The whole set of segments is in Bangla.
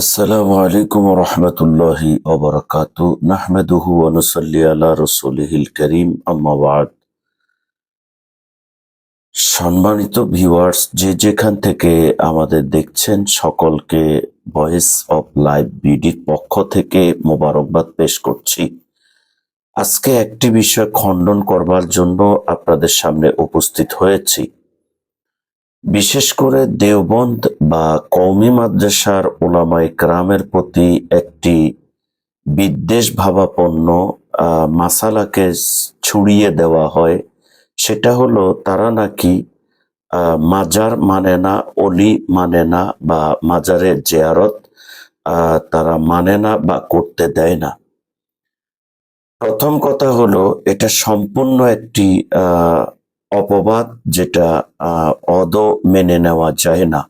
আসসালামু আলাইকুম রহমতুল্লাহি ওবরাকাত। নাহমেদুহু অনুসল্লি আল্লাহ রসুলহিল করিম আম্মাবাদ সম্মানিত ভিউয়ার্স, যে যেখান থেকে আমাদের দেখছেন, সকলকে ভয়েস অফ লাইভ বিডির পক্ষ থেকে মোবারকবাদ পেশ করছি। আজকে একটি বিষয় খণ্ডন করবার জন্য আপনাদের সামনে উপস্থিত হয়েছি। বিশেষ করে দেওবন্দ বা কওমি মাদ্রাসার ওলামা ইকরামের প্রতি একটি বিদ্বেষ ভাবাপন্ন মাসালাকে ছড়িয়ে দেওয়া হয়, সেটা হলো তারা নাকি মাজার মানে না, অলি মানে না বা মাজারের জেয়ারত তারা মানে না বা করতে দেয় না। প্রথম কথা হলো, এটা সম্পূর্ণ একটি অপবাদ যেটা অদ মেনে নেওয়া যায় না।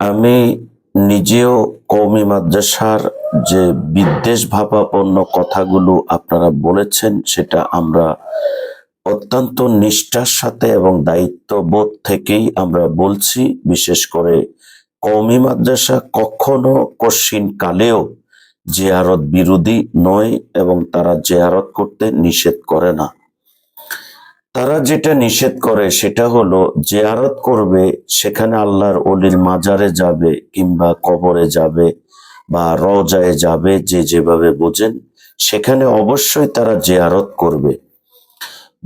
আমি নিজেও কৌমি মাদ্রাসার যে বিদ্বেষ ভাবাপন্ন কথাগুলো আপনারা বলেছেন, সেটা আমরা অত্যন্ত নিষ্ঠার সাথে এবং দায়িত্ববোধ থেকেই আমরা বলছি। বিশেষ করে কৌমি মাদ্রাসা কখনো কশিন কালেও জেয়ারত বিরোধী নয় এবং তারা জেয়ারত করতে নিষেধ করে না। তারা যেটা নিষেধ করে সেটা হলো জেয়ারত করবে সেখানে আল্লাহর অলির মাজারে যাবে কিংবা কবরে যাবে বা রজায় যাবে যে যেভাবে বোঝেন সেখানে অবশ্যই তারা জেয়ারত করবে।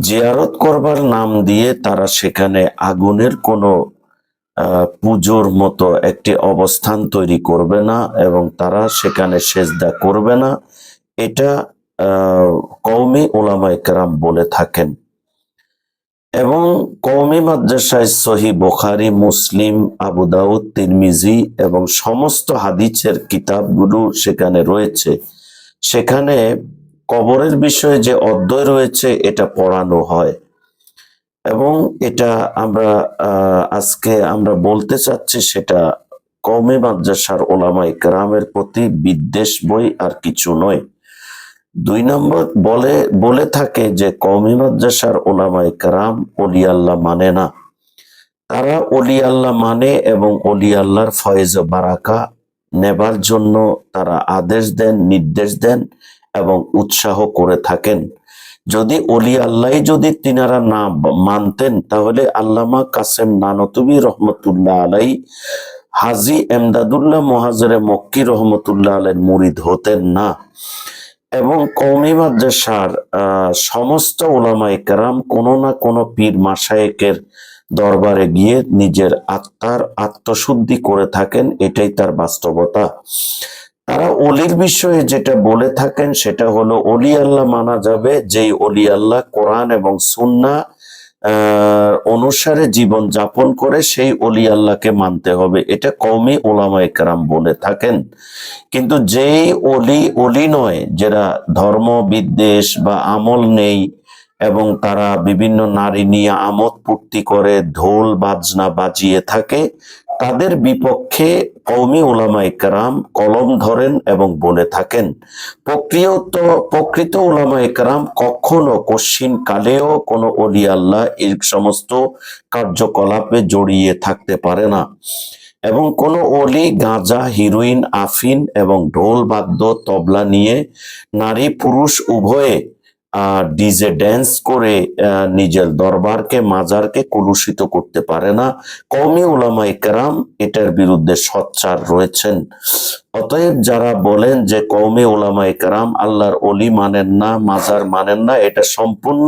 জিয়ারত করবার নাম দিয়ে তারা সেখানে আগুনের কোনো পুজোর মতো একটি অবস্থান তৈরি করবে না এবং তারা সেখানে সেজদা করবে না। এটা আহ, কওমি ওলামায়ে কেরাম বলে থাকেন। এবং কওমি মাদ্রাসায় সহি বোখারি, মুসলিম, আবু দাউদ, তিরমিজি এবং সমস্ত হাদিসের কিতাবগুলো সেখানে রয়েছে। সেখানে কবরের বিষয়ে যে অধ্যয় রয়েছে, এটা পড়ানো হয়। এবং এটা আমরা আজকে আমরা বলতে চাচ্ছি সেটা কওমি মাদ্রাসার ওলামা ইকরামের প্রতি বিদ্বেষ বই আর কিছু নয়। দুই নম্বর, বলে বলে থাকে যে কওমি মাদ্রাসার ওলামা ইকরাম অলি আল্লাহ মানে না। তারা অলি আল্লাহ মানে এবং অলি আল্লাহর ফয়েজ বারাকা নেবার জন্য তারা আদেশ দেন, নির্দেশ দেন এবং উৎসাহ করে থাকেন। যদি অলি আল্লাহ যদি তিনারা না মানতেন, তাহলে আল্লামা কাসেম নানতুবি রহমতুল্লাহ আলাই, হাজি এমদাদুল্লাহ মহাজরে মক্কি রহমতুল্লাহ আলাই মুরিদ হতেন না। এবং কৌমি মাদ্রাসার সমস্ত ওলামাই কারাম কোনো না কোনো পীর মাসায়েকের দরবারে গিয়ে নিজের আত্মার আত্মশুদ্ধি করে থাকেন, এটাই তার বাস্তবতা। তারা অলির বিষয়ে যেটা বলে থাকেন সেটা হলো, অলি আল্লাহ মানা যাবে, যেই অলি আল্লাহ কোরআন এবং সুন্না অনুসারে জীবন যাপন করে সেই অলি আল্লাহকে মানতে হবে। এটা কমই ওলামা একরাম বলে থাকেন। কিন্তু যেই অলি অলি নয়, যারা ধর্ম, বিদ্বেষ বা আমল নেই এবং তারা বিভিন্ন নারী নিয়ে আমোদ পূর্তি করে, ঢোল, বাজনা বাজিয়ে থাকে তাদের বিপক্ষে কৌমি ওলামা একরাম কলম ধরেন এবং বলে থাকেন। প্রকৃত প্রকৃত ওলামা একরাম কখনো কশিন কালেও কোনো অলি আল্লাহ এই সমস্ত কার্যকলাপে জড়িয়ে থাকতে পারে না। এবং কোনো অলি গাঁজা, হিরোইন, আফিন এবং ঢোল, বাদ্য, তবলা নিয়ে নারী পুরুষ উভয়ে ডিজে ড্যান্স করে নিজের দরবারকে, মাজারকে কলুষিত করতে পারে না। কওমি ওলামা ইকরাম এটার বিরুদ্ধে সচ্চার রয়েছেন। অতএব যারা বলেন যে কওমি ওলামা ইকরাম আল্লাহর অলি মানেন না, মাজার মানেন না, এটা সম্পূর্ণ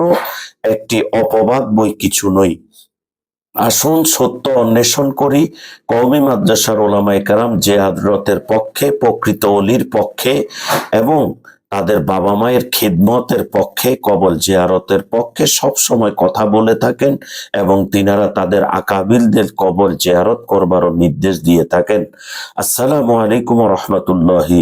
একটি অপবাদ বই কিছু নয়। আসুন সত্য অন্বেষণ করি। কওমি মাদ্রাসার ওলামায়ে কেরাম জেহাদরতের পক্ষে, প্রকৃত অলির পক্ষে, এবং তাদের বাবা মায়ের খিদমতের পক্ষে কবল জিয়ারতের পক্ষে সব সময় কথা বলে থাকেন এবং তিনারা তাদের আকাবিলদের কবল জিয়ারত করবারও নির্দেশ দিয়ে থাকেন। আসসালামু আলাইকুম রহমতুল্লাহি